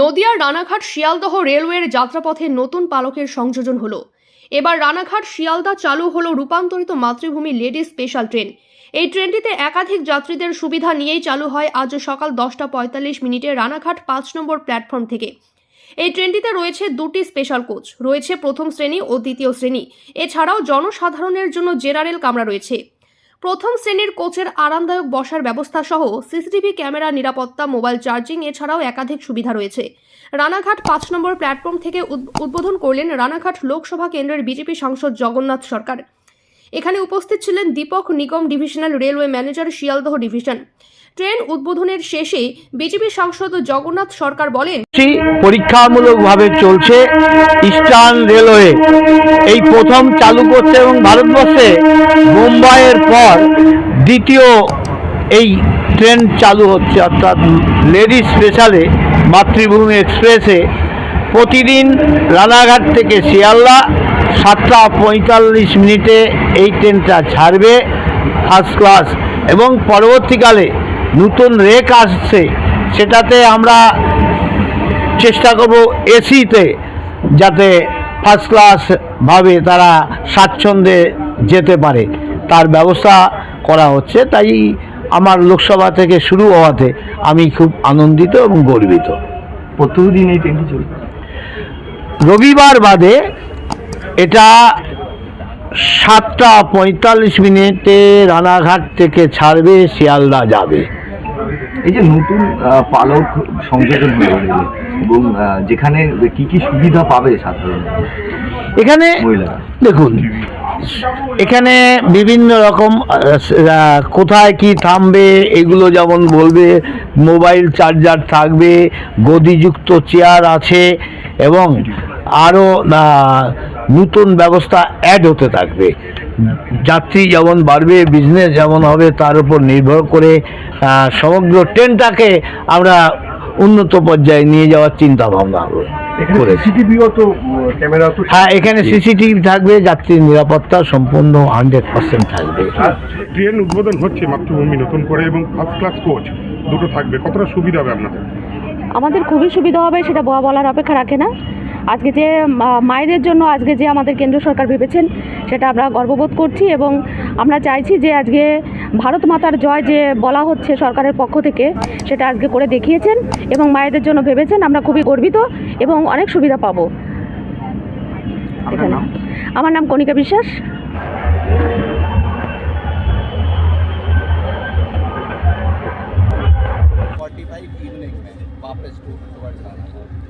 নদিয়ার রানাঘাট শিয়ালদহ রেলওয়ের যাত্রাপথে নতুন পালকের সংযোজন হলো। এবার রানাঘাট শিয়ালদা চালু হলো রূপান্তরিত মাতৃভূমি লেডি স্পেশাল ট্রেন। এই ট্রেনটিতে একাধিক যাত্রীদের সুবিধা নিয়েই চালু হয় আজ সকাল দশটা পঁয়তাল্লিশ মিনিটে রানাঘাট পাঁচ নম্বর প্ল্যাটফর্ম থেকে। এই ট্রেনটিতে রয়েছে দুটি স্পেশাল কোচ, রয়েছে প্রথম শ্রেণি ও দ্বিতীয় শ্রেণি। এছাড়াও জনসাধারণের জন্য জেনারেল কামরা রয়েছে। প্রথম শ্রেণির কোচের আরামদায়ক বসার ব্যবস্থা সহ সিসিটিভি ক্যামেরা, নিরাপত্তা, মোবাইল চার্জিং এছাড়াও একাধিক সুবিধা রয়েছে। রানাঘাট পাঁচ নম্বর প্ল্যাটফর্ম থেকে উদ্- উদ্বোধন করলেন রানাঘাট লোকসভা কেন্দ্রের বিজেপি সাংসদ জগন্নাথ সরকার। এখানে উপস্থিত ছিলেন Deepak Nigam divisional railway manager Sealdah division. Train উদ্বোধনের শেষে বিজেপি সাংসদ জগন্নাথ সরকার বলেন পরীক্ষামূলকভাবে চলছে ইস্টার্ন রেলওয়ে। এই প্রথম চালু করছে এবং ভারতবর্ষে মুম্বাইয়ের পর দ্বিতীয় এই ট্রেন চালু হচ্ছে, অর্থাৎ লেডি স্পেশালে মাতৃভূমি এক্সপ্রেসে। প্রতিদিন রানাঘাট থেকে শিয়ালদা সাতটা পঁয়তাল্লিশ মিনিটে এই ট্রেনটা ছাড়বে ফার্স্ট ক্লাস এবং পরবর্তীকালে নতুন রেক আসছে সেটাতে আমরা চেষ্টা করব এসিতে যাতে ফার্স্ট ক্লাস ভাবে তারা স্বাচ্ছন্দ্যে যেতে পারে। তার ব্যবস্থা করা হচ্ছে তাই আমার লোকসভা থেকে শুরু হওয়াতে আমি খুব আনন্দিত এবং গর্বিত। প্রতিদিন এই ট্রেনটি চলবে রবিবার বাদে এটা সাতটা পঁয়তাল্লিশ মিনিটে রানাঘাট থেকে ছাড়বে শিয়ালদা যাবে। এই যে নতুন পালক সংযোজন হলো রেলে এবং যেখানে কি কি সুবিধা পাবে সাধারণ এখানে দেখুন এখানে বিভিন্ন রকম কোথায় কি থামবে এগুলো যেমন বলবে মোবাইল চার্জার থাকবে গদিযুক্ত চেয়ার আছে এবং আরও নতুন ব্যবস্থা অ্যাড হতে থাকবে। যাত্রী যেমন বাড়বে বিজনেস যেমন হবে তার উপর নির্ভর করে সমগ্র ট্রেনটাকে আমরা উন্নত পর্যায়ে নিয়ে যাওয়ার চিন্তা ভাবনা করেছি। সিসিটিভিও তো ক্যামেরা তো হ্যাঁ এখানে সিসিটিভি থাকবে যাত্রীর নিরাপত্তা সম্পূর্ণ হান্ড্রেড পার্সেন্ট থাকবে। ট্রেন উদ্বোধন হচ্ছে মাতৃভূমি নতুন করে এবং ফার্স্ট ক্লাস কোচ দুটো থাকবে। কতটা সুবিধা হবে আপনাদের? আমাদের খুবই সুবিধা হবে সেটা বলা বলার অপেক্ষা রাখে না। আজকে যে মায়েদের জন্য আজকে যে আমাদের কেন্দ্র সরকার ভেবেছেন সেটা আমরা গর্ববোধ করছি এবং আমরা চাইছি যে আজকে ভারত মাতার জয় যে বলা হচ্ছে সরকারের পক্ষ থেকে সেটা আজকে করে দেখিয়েছেন এবং মায়েদের জন্য ভেবেছেন আমরা খুবই গর্বিত এবং অনেক সুবিধা পাবো। এখানে আমার নাম কণিকা বিশ্বাস।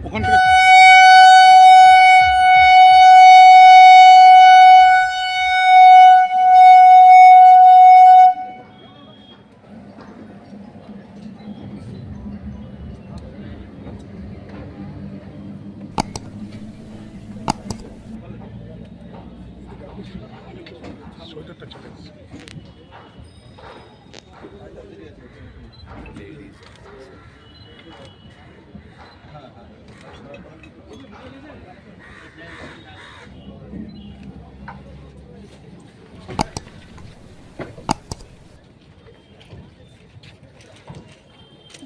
ওখান থেকে